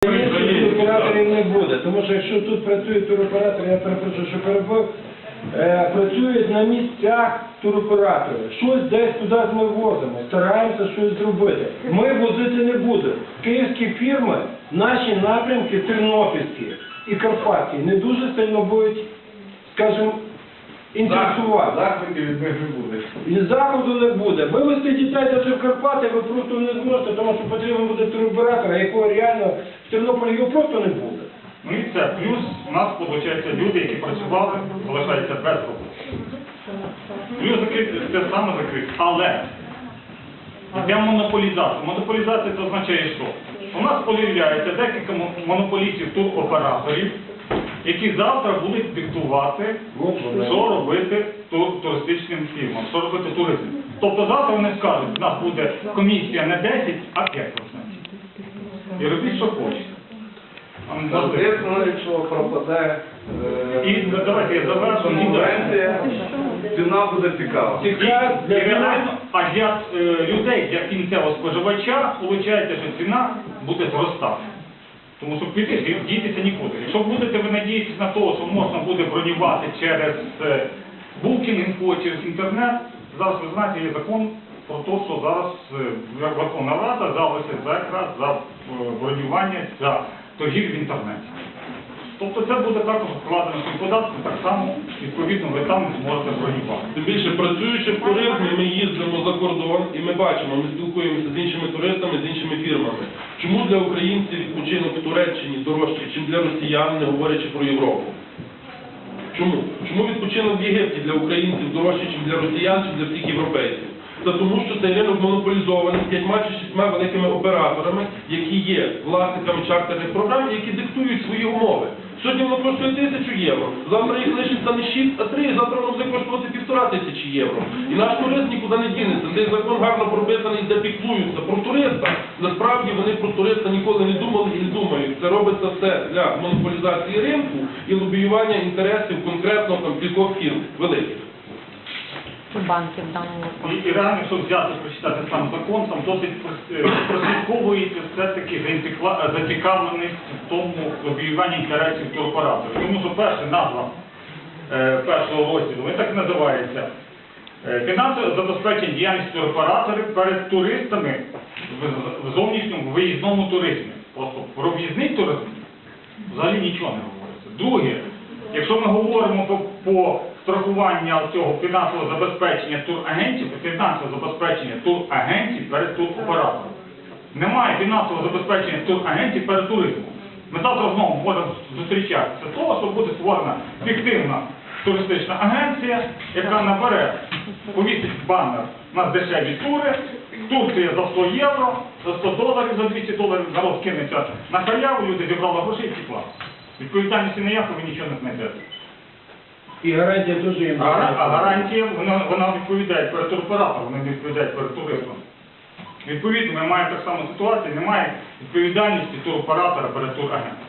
Туроператорів не буде, тому що якщо тут працює туроператор, я перепрошую, що перебив, е, працюють на місцях туроператори. Щось десь туди ми возимо, стараємося щось зробити. Ми возити не будемо. Київські фірми, наші напрямки тернопільські і карпатські не дуже сильно будуть, скажімо, інтересувати. Захватів від них не буде. І заходу не буде. Вивезти дітей до в Карпати ви просто не зможете, тому що потрібен буде туроператор, якого реально в Тернополі його просто не буде. Ну і це. Плюс у нас, виходить, люди, які працювали, залишаються без роботи. Плюс закрити, те саме закрити. Але йде монополізація. Монополізація це означає що? У нас появляється декілька мо- монополістів туроператорів, які завтра будуть диктувати, що робити тур- туристичним фірмам, що робити туризм. Тобто завтра вони скажуть, у нас буде комісія не 10, а 5%. І робіть, що хочете. Якщо пропаде е, І ну, давайте я завершу. конкуренція, ціна буде цікава. А для е, людей, для кінцевого споживача, виходить, що ціна буде зростати. Тому що піти діятися нікуди. Якщо будете ви надіятися на те, що можна буде бронювати через е, Booking.info, через інтернет, зараз ви знаєте, є закон про те, що зараз Верховна Рада залишиться за якраз за е, бронювання за торгів в інтернеті. Тобто це буде також вкладено в податки, так само, відповідно, ви там зможете бронювати. Тим більше працюючи в туризмі, ми їздимо за кордон і ми бачимо, ми спілкуємося з іншими туристами, з іншими фірмами. Чому для українців відпочинок в Туреччині дорожчий, ніж для росіян, не говорячи про Європу? Чому? Чому відпочинок в Єгипті для українців дорожчий, ніж для росіян, чи для всіх європейців? Це тому, що цей ринок монополізований п'ятьма чи шістьма великими операторами, які є власниками чартерних програм, які диктують свої умови. Сьогодні воно коштує тисячу євро, завтра їх лишиться не 6, а 3, завтра воно буде коштувати півтора тисячі євро. І наш турист нікуди не дінеться. Цей закон гарно прописаний, де піклуються про туриста. Насправді вони про туриста ніколи не думали і не думають. Це робиться все для монополізації ринку і лобіювання інтересів конкретно там кількох фірм великих. Банків в. І, і реально, якщо взяти, прочитати сам закон, там досить прос- прослідковується все-таки зацікавленість в тому лобіюванні інтересів туроператорів. Тому що перша назва е, першого розділу, він так називається. Е, Фінансове забезпечення діяльності туроператорів перед туристами в, в зовнішньому виїзному туризмі. Просто про в'їзний туризм взагалі нічого не говориться. Друге, якщо ми говоримо по, по страхуванню цього фінансового забезпечення турагентів, фінансового забезпечення турагентів перед туроператором. Немає фінансового забезпечення турагентів перед туризмом. Ми завтра знову можемо зустрічатися з того, що буде створена фіктивна туристична агенція, яка наперед повісить банер на дешеві тури, Турція за 100 євро, за 100 доларів, за 200 доларів народ кинеться на халяву, люди зібрали гроші і втекла. Відповідальності ніякої ви нічого не знайдете. І гарантія теж їм. А, гара- а гарантія, вона, вона відповідає перед туроператором, вона не відповідає перед туристом. Відповідно, ми маємо так само ситуацію, немає відповідальності туроператора перед турагентом.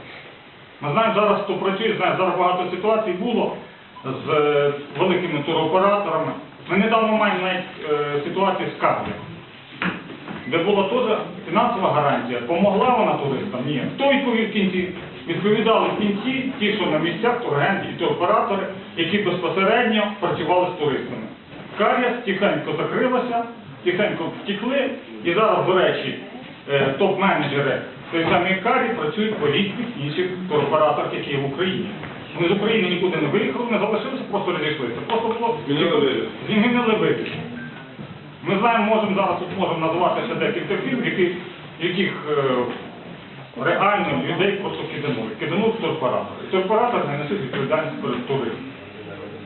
Ми знаємо зараз, хто працює, знає, зараз багато ситуацій було з е, великими туроператорами. Ми недавно маємо навіть е, ситуацію з Каплі, де була теж фінансова гарантія. Помогла вона туристам? Ні. Хто відповів в кінці? Відповідали кінці ті, що на місцях турагенти і туроператори, які безпосередньо працювали з туристами. Кар'яс тихенько закрилася, тихенько втекли, і зараз, до речі, е, топ-менеджери той самий Карі працюють по різних інших туроператорах, які є в Україні. Вони з України нікуди не виїхали, не залишилися, просто розійшлися. Просто було Змінили вигляд. Ми знаємо, можемо зараз тут можемо назвати ще декілька фірм, які, яких е, реально людей просто в туроператори. І туроператори не несуть відповідальність перед туристом.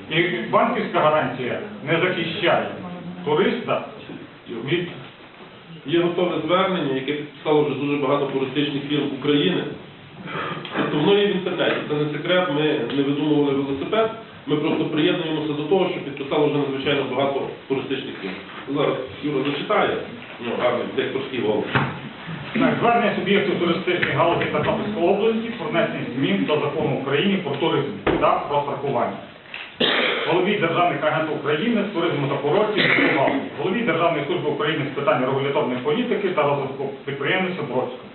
І банківська гарантія не захищає туриста від Є готове звернення, яке підписало вже дуже багато туристичних фірм України. Тобто воно є в інтернеті. Це не секрет, ми не видумували велосипед. Ми просто приєднуємося до того, що підписало вже надзвичайно багато туристичних фірм. Зараз Юра зачитає, ну, гарний дикторський голос. Так, звернення суб'єктів туристичної галузі Тернопільської області про внесення змін до закону України про туризм та про страхування. Голові Державних агентів України з туризму та курортів голові Державної служби України з питань регуляторної політики та розвитку підприємництва Бродського.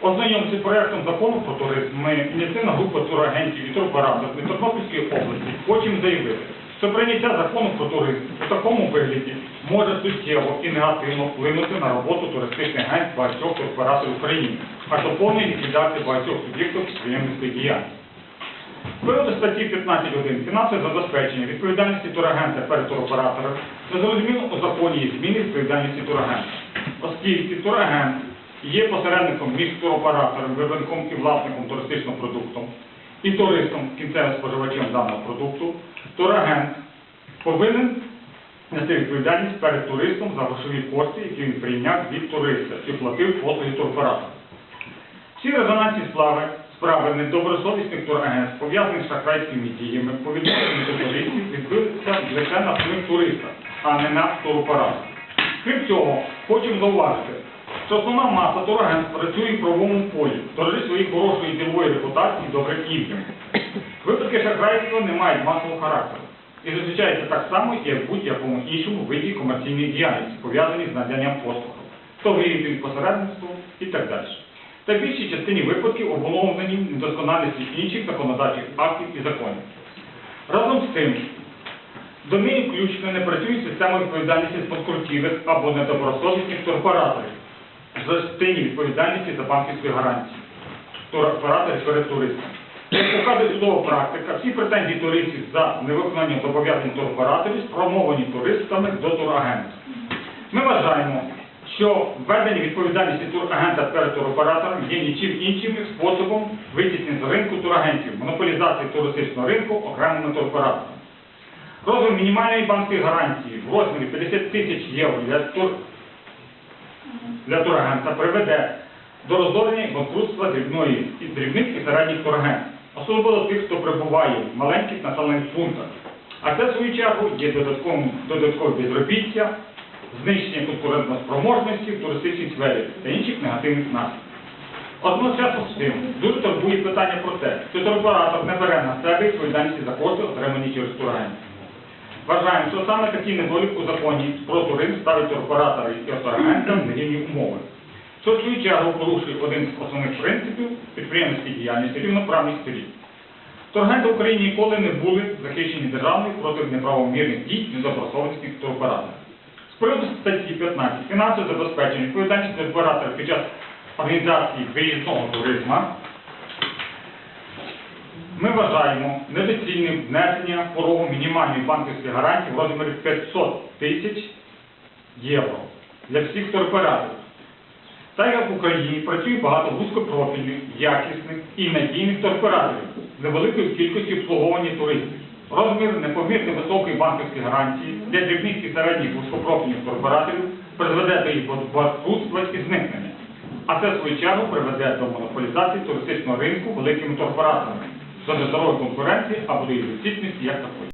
Ознайомці з проектом закону про туризм, ми, ініціативна група турагентів і туроператорів Тернопільської області, хочемо заявити, що прийняття закону про туризм у такому вигляді може суттєво і негативно вплинути на роботу туристичних агентств багатьох туроператорів України, аж до повної ліквідації багатьох суб'єктів підприємницької діяльності. З статті 15.1 фінансове забезпечення відповідальності турагента перед туроператором незрозуміло у законі зміни відповідальності турагента, оскільки турагент є посередником між туроператором, виробником і власником туристичного продукту і туристом, кінцевим споживачем даного продукту, турагент повинен нести відповідальність перед туристом за грошові кошти, які він прийняв від туриста і платив послуги туроператора. Всі резонансні справи, справи недобросовісних турагентств, пов'язані з шахрайськими діями, по відношенню до туристів, відбилися лише на самих туристах, а не на туроператор. Крім цього, хочемо зауважити, що основна маса турагентств працює в правовому полі, дорожить своєї хорошої ділової репутації і добрим ім'ям. Випадки шахрайства не мають масового характеру і зустрічаються так само, як в будь-якому іншому виді комерційної діяльності, пов'язані з наданням послуг, торгівлі, посередництвом і так далі. Та в більшій частині випадків обумовлені недосконалості інших законодавчих актів і законів. Разом з тим, до неї включно не працює система відповідальності спонкрутілих або недобросовісних туроператорів в частині відповідальності за банківські гарантії туроператорів перед туристами. Показує судова практика, всі претензії туристів за невиконання зобов'язань туроператорів спромовані туристами до турагентів. Ми вважаємо, що введення відповідальності турагента перед туроператором є нічим іншим способом витіснення з ринку турагентів, монополізації туристичного ринку окремими туроператорами. Розмір мінімальної банківської гарантії в розмірі 50 тисяч євро для, тур... для турагента приведе до розорення банкрутства дрібної дрібних і середніх турагентів, особливо тих, хто прибуває в маленьких населених пунктах. А це, в свою чергу, є додатковим додаткове безробіття, знищення конкурентоспроможності в туристичній сфері та інших негативних наслідків. Одночасно з тим, дуже турбує питання про те, що туроператор не бере на себе відповідальність за кошти, отримані через турагентів. Вважаємо, що саме такий недолік у законі про туризм ставить туроператора і турагента в нерівні умови, в свою чергу порушує один з основних принципів підприємницької діяльності рівноправність сторін. Турагенти в Україні ніколи не були захищені державою проти неправомірних дій недобросовісних туроператорів. З приводу статті 15 фінансове забезпечення відповідальність туроператора під час організації виїзного туризму ми вважаємо недоцільним внесення порогу мінімальної банківської гарантії в розмірі 500 тисяч євро для всіх туроператорів. Так як в Україні працює багато вузькопрофільних, якісних і надійних туроператорів з невеликою кількістю обслуговування туристів. Розмір непомірно високої банківської гарантії для дрібних і середніх вузькопрофільних туроператорів призведе до їх банкрутства і зникнення. А це, чергу, приведе до монополізації туристичного ринку великими туроператорами, до нездорової конкуренції або до її відсутності як такої.